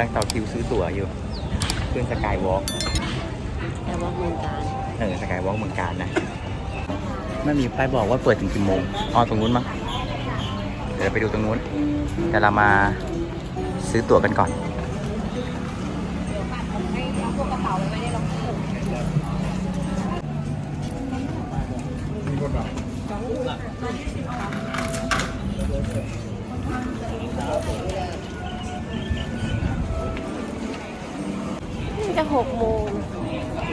ลังต่อคิวซื้อตั๋วอยู่ ขึ้นสกายวอล์กแต่ว่าเมืองการเออสกายวอล์กเมืองการนะไม่มีป้ายบอกว่าเปิดถึงกี่โมงอ๋อตรงนู้นมั้งเดี๋ยวเราไปดูตรงนู้นแต่เรามาซื้อตั๋วกันก่อน จะหกโมง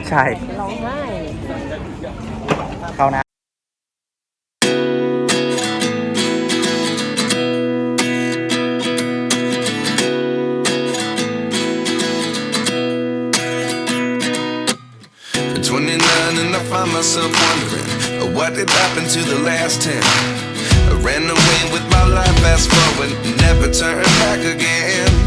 ใช่ ร้องไห้ เข้านะ At 29 and I find myself wondering uh, what did happen to the last 10. I ran away with my life, fast forward, never turn back again.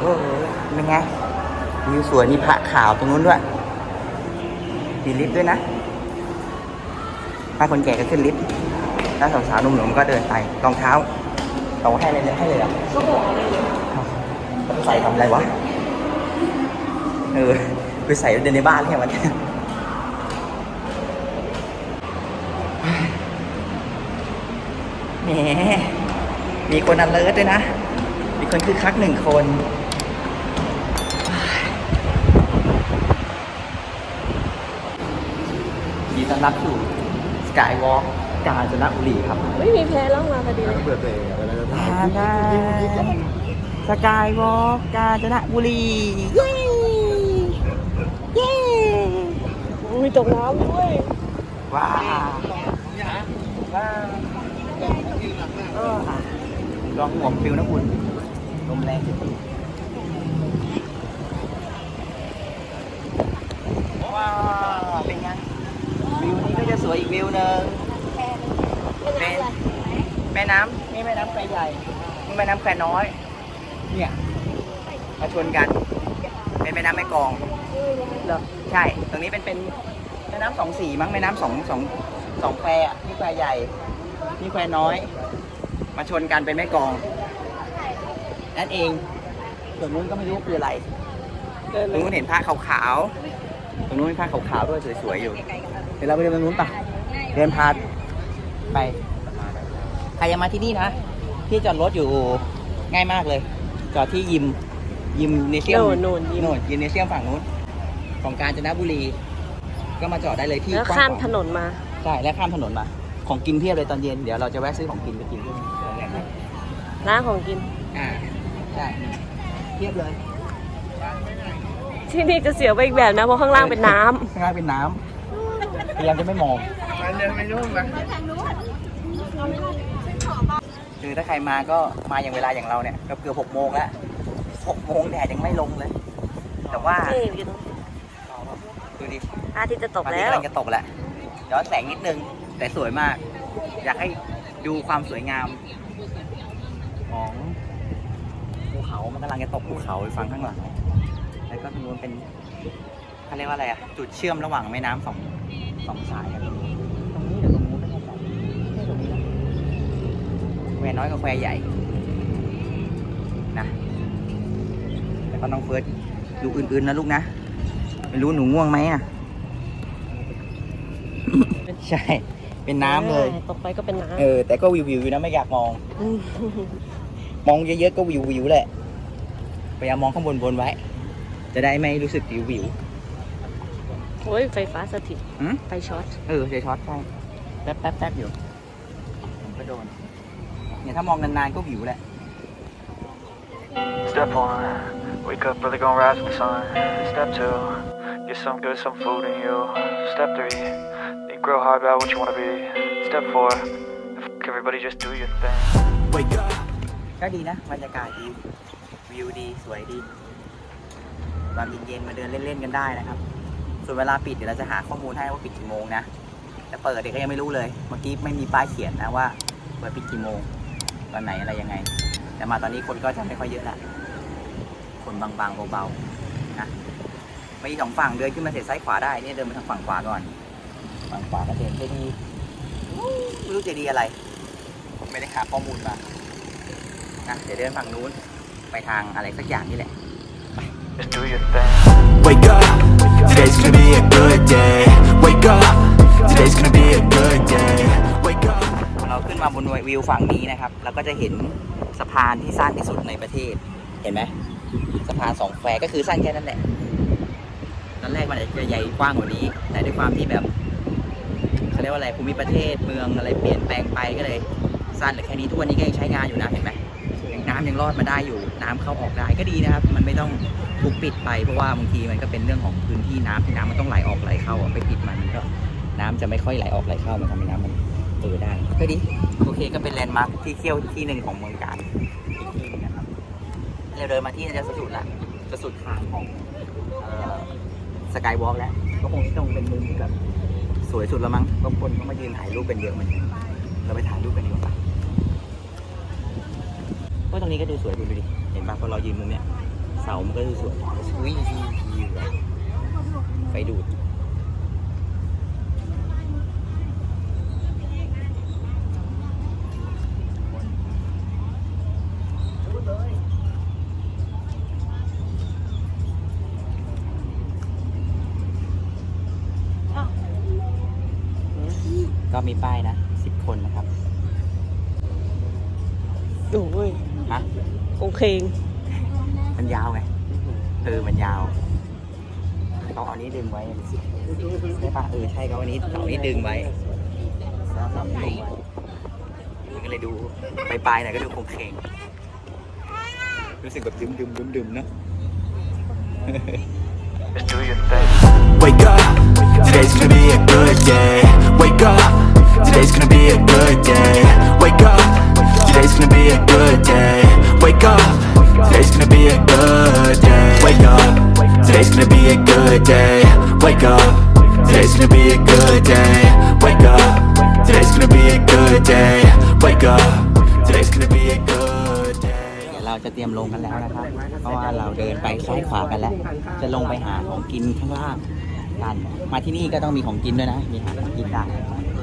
โหเป็นไงวิวสวยมีพระขาวตรงนู้นด้วยมีลิฟต์ด้วยนะ ถ้าคนแก่ก็ขึ้นลิฟต์ถ้าสาวๆหนุ่มๆก็เดินไปรองเท้าเอาให้เลยให้เลยอะก็บอกอะไรเนี่ยใส่ทำอะไรวะ เออไปใส่เดินในบ้านเนี่ยมันแหมมีคนอันเลิศด้วยนะ มีคนคือคักหนึ่งคน ยินดี ต้อนรับสู่สกายวอล์กกาญจนบุรีครับไม่มีแพ้ล่องมาพอดีเลยสกายวอล์กกาญจนบุรีเย้เย้มีตกน้ำด้วยว้าวว้าวเออลองห่วงฟิวนะคุณลมแรงว้าวเป็นไง วิวนี้ก็จะสวยอีกวิว หนึ่งเป็นแม่น้ำนี่แม่น้ำแควใหญ่นี่แม่น้ำแควน้อย เนี่ยมาชนกัน เป็นแม่น้ำแม่กลองเหรอใช่ ตรงนี้เป็นเป็นแม่น้ำสองสีมั้งแม่น้ำสองสองสองแควอะนี่แควใหญ่นี่แควน้อย มาชนกันเป็นแม่กลองนั่นเอง ส่วนนู้นก็ไม่รู้คืออะไรเดินตเลรงยนู้นเห็นผ้าขาวๆตรงนู้นมีผ้าขาวๆด้วยสวยๆอยู่ เดี๋ยวเราไปเดินตรงนู้นปะ เดินพาไป ใครยังมาที่นี่นะ ที่จอดรถอยู่ง่ายมากเลย จอดที่ยิม ยิมเนเซียมโน่นโน่นยิม โน่นยิมเนเซียมฝั่งนู้น ของกาญจนบุรี ก็มาจอดได้เลยที่แล้วกว้งข้ามขวงถนนมา ใช่และข้ามถนนมา ของกินเพียบเลยตอนเย็น เดี๋ยวเราจะแวะซื้อของกินไปกินด้วยร้านของกิน อ่า ใช่เพียบเลย ที่นี่จะเสียวไปอีกแบบนะ เพราะข้างล่างเป็นน้ำ ข้างล่างเป็นน้ำพยายามจะไม่มอง คือถ้าใครมาก็มาอย่างเวลาอย่างเราเนี่ยก็เกือบหกโมงแล้วหกโมงแดดยังไม่ลงเลย แต่ว่านี่อยู่ตรงดูดิอาทิตย์จะตกพระอาทิแล้ตย์วกำลังจะตกแหละย้อนแสงนิดนึง แต่สวยมาก อยากให้ดูความสวยงาม ของภูเขา มันกำลังจะตกภูเขาไปฟังข้างหลัง แล้วก็ตรงนู้นเป็นเขาเรียกว่าอะไรอะจุดเชื่อมระหว่างแม่น้ำสองสองสายกันตรงนี้ตรงนี้เดี๋ยวตรงนู้นไม่แน่ใจไม่ตรงนี้นะแควน้อยกับแควใหญ่นะแล้วก็น้องเฟิร์สดูอื่นๆนะลูกนะ ไม่รู้หนูง่วงไหมอะใช่ เป็นน้ำเลยตกไปก็เป็นน้เออ แต่ก็วิววิวๆอยู่นะไม่อยากมองำมมองเยอะๆก็วิววิวๆแหละ พยายามมองข้างบนบนไว้ จะได้ไม่รู้สึกวิววิวโอ้ยไฟฟ้าสถิตหืมไฟช็อต เออเจช็อตใช่แป๊บแป๊บแป๊บอยู่ผมก็โดน เนี่ยถ้ามองนานๆก็วิวแหละ Step one, wake up early, gonna rise with the sun. Step two, get some good, some food in you. Step three, think real hard about what you wanna be. Step four, f- everybody just do your thing. Wake up. ก็ดีนะบรรยากาศดี วิวดีสวยดีตอนเย็นๆมาเดินเล่นๆกันได้นะครับ ส่วนเวลาปิดเดี๋ยวเราจะหาข้อมูลให้ว่าปิดกี่โมงนะแต่เปิดเด็กก็ยังไม่รู้เลย เมื่อกี้ไม่มีป้ายเขียนนะว่าเปิดปิดกี่โมง ตอนไหนอะไรยังไง แต่มาตอนนี้คนก็จะไม่ค่อยเยอะละคนบางๆเบาๆนะไม่สองฝั่งเดินขึ้นมาเสร็จซ้ายขวาได้เนี่ยเดินมาทางฝั่งขวาก่อน ฝั่งขวาก็เดินเจดีย์ไม่รู้เจดีย์อะไรไม่ได้หาข้อมูลมานะเดี๋ยวเดินฝั่งนู้นไปทางอะไรสักอย่างนี่แหละ Wake up. Today's gonna be a good day. นมาบนวิวฝั่งนี้นะครับ แล้วก็จะเห็นสะพานที่สั้นที่สุดในประเทศ เห็นไหมสะพานสองแควก็คือสั้นแค่นั้นแหละตอนแรกมันอาจจะใหญ่กว้างกว่านี้ แต่ด้วยความที่แบบเขาเรียกว่าอะไรภูมิประเทศเมืองอะไรเปลี่ยนแปลงไปก็เลยสั้นเหลือแค่นี้ทุกวันนี้ก็ยังใช้งานอยู่นะเห็นไหมน้ำยังรอดมาได้อยู่น้ำเข้าออกได้ก็ดีนะครับ มันไม่ต้องถูกปิดไปเพราะว่าบางทีมันก็เป็นเรื่องของพื้นที่น้ำที่น้ำมันต้องไหลออกไหลเข้าไปปิดมันก็น้ำจะไม่ค่อยไหลออกไหลเข้ามันทำให้น้ำมัน เออได้ก็ดีโอเคก็เป็นแลนด์มาร์คที่เที่ยวที่หนึ่งของเมืองการอีกที่หนึงนะครับเราเดินมาที่จะสุดละจะสุดทางของสกายวอล์กแล้วก็คงต้องเป็นมุมที่แบบสวยสุดแล้วมั้งบางคนก็มายืนถ่ายรูปกันเยอะเหมือนกันเราไปถ่ายรูปกันดีกว่าปะว่าตรงนี้ก็ดูสวยดูดิเห็นปะพอเรายืนมุมเนี้ยเสามันก็ดูสวยอุ้ยวิววิวอะไฟดูด ก็มีป้ายนะสิบคนนะครับโอ้ยฮะโอเคงมันยาวไงเออมันยาวเขาเอานี้ดึงไว้ใช่ปะเออใช่เขาเอานี้เอานี้ดึงไว้แล้วก็ดึงไว้มันก็เลยดูปลายๆหน่อยก็ดูคงเคงรู้สึกแบบดึมดึมดึมดึมๆเนอะ Just do your thing. Wake up. Today's gonna be a good day. Wake up. Today's gonna be a good day. Wake up. Today's gonna be a good day. Wake up. Today's gonna be a good day. Wake up. Today's gonna be a good day. Wake up. Today's gonna be a good day. Wake up. Today's gonna be a good day. Wake up. Today's gonna be a good day. เราจะเตรียมลงกันแล้วนะครับ เพราะว่าเราเดินไปซ้ายขวากันแล้ว จะลงไปหาของกินข้างล่างกัน มาที่นี่ก็ต้องมีของกินด้วยนะ มีหาของกินได้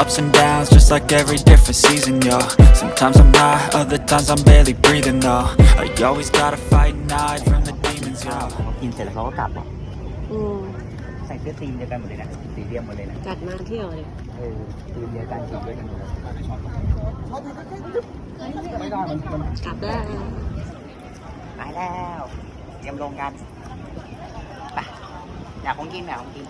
Ups and downs, just like every different season, yo. Sometimes I'm high, other times I'm barely breathing, though. You always gotta fight and hide from the demons, yo. เขากินเสร็จแล้วเขาก็กลับอะอืมใส่เสื้อทีมเดียวกันหมดเลยนะสีเดียมหมดเลยนะจัดมาเที่ยวเลยเออทีมเดียวกันสีเดียวกันหมดเลยไม่ได้มันมันกลับได้วไปแล้วเตรียมลงกันไปอยากของกินอยากของกิน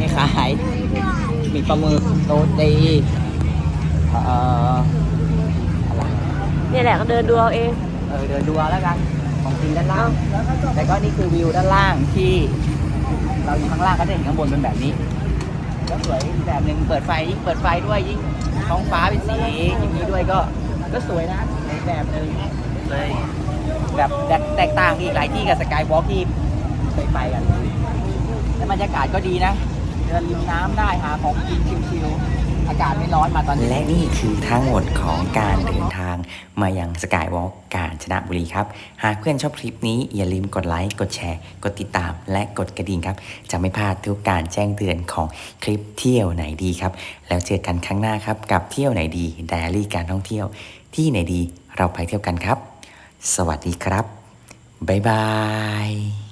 ม่ขาย มีปลาหมึกโรตีเอ่ออะไรเนี่ยแหละก็เดินดูเอาเองเออเดินดูเอาแล้วกัน ของกินด้านล่าง แต่ก็นี่คือวิวด้านล่างที่ เราอยู่ข้างล่างก็จะเห็นข้างบนเป็นแบบนี้ก็สวยอีกแบบหนึ่งเปิดไฟยิ่งเปิดไฟด้วยยิ่งท้องฟ้าเป็นสีอย่างนี้ด้วยก็ก็สวยนะในแบบหนึ่งเลยแบบแตกแตกต่างอีกหลายที่กับสกายวอล์กที่เคยไปกันแล้วบรรยากาศก็ดีนะ เดินริมน้ำได้หาของกินชิวๆอากาศไม่ร้อนมาตอนนี้ และนี่คือทั้งหมดของการเดินทางมายังสกายวอล์กกาญจนบุรีครับ หากเพื่อนชอบคลิปนี้อย่าลืมกดไลค์ กดแชร์ กดติดตาม และกดกระดิ่งครับ จะไม่พลาดทุกการแจ้งเตือนของคลิปเที่ยวไหนดีครับ แล้วเจอกันครั้งหน้าครับกับเที่ยวไหนดีไดอารี่การท่องเที่ยว ที่ไหนดีเราไปเที่ยวกันครับ สวัสดีครับบ๊ายบาย